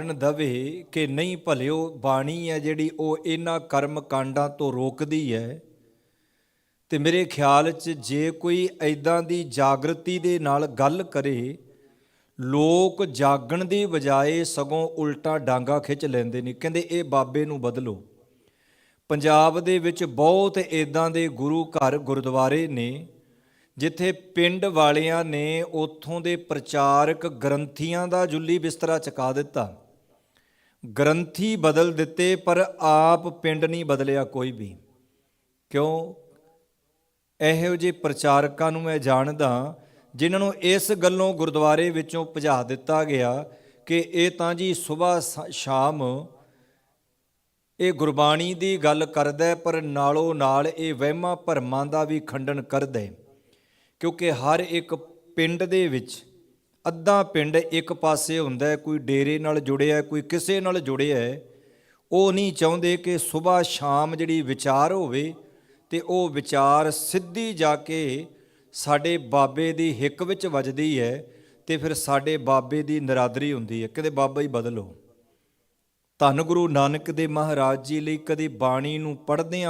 ਕਰਨ ਦਵੇ ਕਿ ਨਹੀਂ ਭਲਿਓ, ਬਾਣੀ ਹੈ ਜਿਹੜੀ ਉਹ ਇਹਨਾਂ ਕਰਮ ਕਾਂਡਾਂ ਤੋਂ ਰੋਕਦੀ ਹੈ। ਤੇ ਮੇਰੇ ਖਿਆਲ 'ਚ ਜੇ ਕੋਈ ਐਦਾਂ ਦੀ ਜਾਗਰਤੀ ਦੇ ਨਾਲ ਗੱਲ ਕਰੇ, ਲੋਕ ਜਾਗਣ ਦੀ ਬਜਾਏ ਸਗੋਂ ਉਲਟਾ ਡਾਂਗਾ ਖਿੱਚ ਲੈਂਦੇ ਨੇ। ਕਹਿੰਦੇ ਇਹ ਬਾਬੇ ਨੂੰ ਬਦਲੋ। ਪੰਜਾਬ ਦੇ ਵਿੱਚ ਬਹੁਤ ਇਦਾਂ ਦੇ ਗੁਰੂ ਘਰ ਗੁਰਦੁਆਰੇ ਨੇ, ਜਿੱਥੇ ਪਿੰਡ ਵਾਲਿਆਂ ਨੇ ਉੱਥੋਂ ਦੇ ਪ੍ਰਚਾਰਕ ਗ੍ਰੰਥੀਆਂ ਦਾ ਜੁੱਲੀ ਬਿਸਤਰਾ ਚਕਾ ਦਿੱਤਾ। ਗ੍ਰੰਥੀ ਬਦਲ ਦਿੱਤੇ, ਪਰ ਆਪ ਪਿੰਡ ਨਹੀਂ ਬਦਲਿਆ ਕੋਈ ਵੀ। ਕਿਉਂ? ਇਹੋ ਜਿਹੇ ਪ੍ਰਚਾਰਕਾਂ ਨੂੰ ਮੈਂ ਜਾਣਦਾ ਜਿਨ੍ਹਾਂ ਨੂੰ ਇਸ ਗੱਲੋਂ ਗੁਰਦੁਆਰੇ ਵਿੱਚੋਂ ਭਜਾ ਦਿੱਤਾ ਗਿਆ ਕਿ ਇਹ ਤਾਂ ਜੀ ਸਵੇਰ ਸ਼ਾਮ ਇਹ ਗੁਰਬਾਣੀ ਦੀ ਗੱਲ ਕਰਦਾ ਪਰ ਨਾਲੋਂ ਨਾਲ ਇਹ ਵਹਿਮਾਂ ਭਰਮਾਂ ਦਾ ਵੀ ਖੰਡਨ ਕਰਦਾ ਕਿਉਂਕਿ ਹਰ ਇੱਕ ਪਿੰਡ ਦੇ ਵਿੱਚ ਅੱਧਾ ਪਿੰਡ ਇੱਕ ਪਾਸੇ ਹੁੰਦਾ ਕੋਈ ਡੇਰੇ ਨਾਲ ਜੁੜਿਆ ਕੋਈ ਕਿਸੇ ਨਾਲ ਜੁੜਿਆ ਉਹ ਨਹੀਂ ਚਾਹੁੰਦੇ ਕਿ ਸਵੇਰ ਸ਼ਾਮ ਜਿਹੜੀ ਵਿਚਾਰ ਹੋਵੇ ਤੇ ਉਹ ਵਿਚਾਰ ਸਿੱਧੀ ਜਾ ਕੇ ਸਾਡੇ ਬਾਬੇ ਦੀ ਹਿੱਕ ਵਿੱਚ ਵੱਜਦੀ ਹੈ ਤੇ ਫਿਰ ਸਾਡੇ ਬਾਬੇ ਦੀ ਨਰਾਦਰੀ ਹੁੰਦੀ ਹੈ। ਕਿਤੇ ਬਾਬਾ ਹੀ ਬਦਲੋ ਧੰਨ ਗੁਰੂ ਨਾਨਕ ਦੇ ਮਹਾਰਾਜ ਜੀ ਲਈ ਕਦੇ ਬਾਣੀ ਨੂੰ ਪੜ੍ਹਦਿਆਂ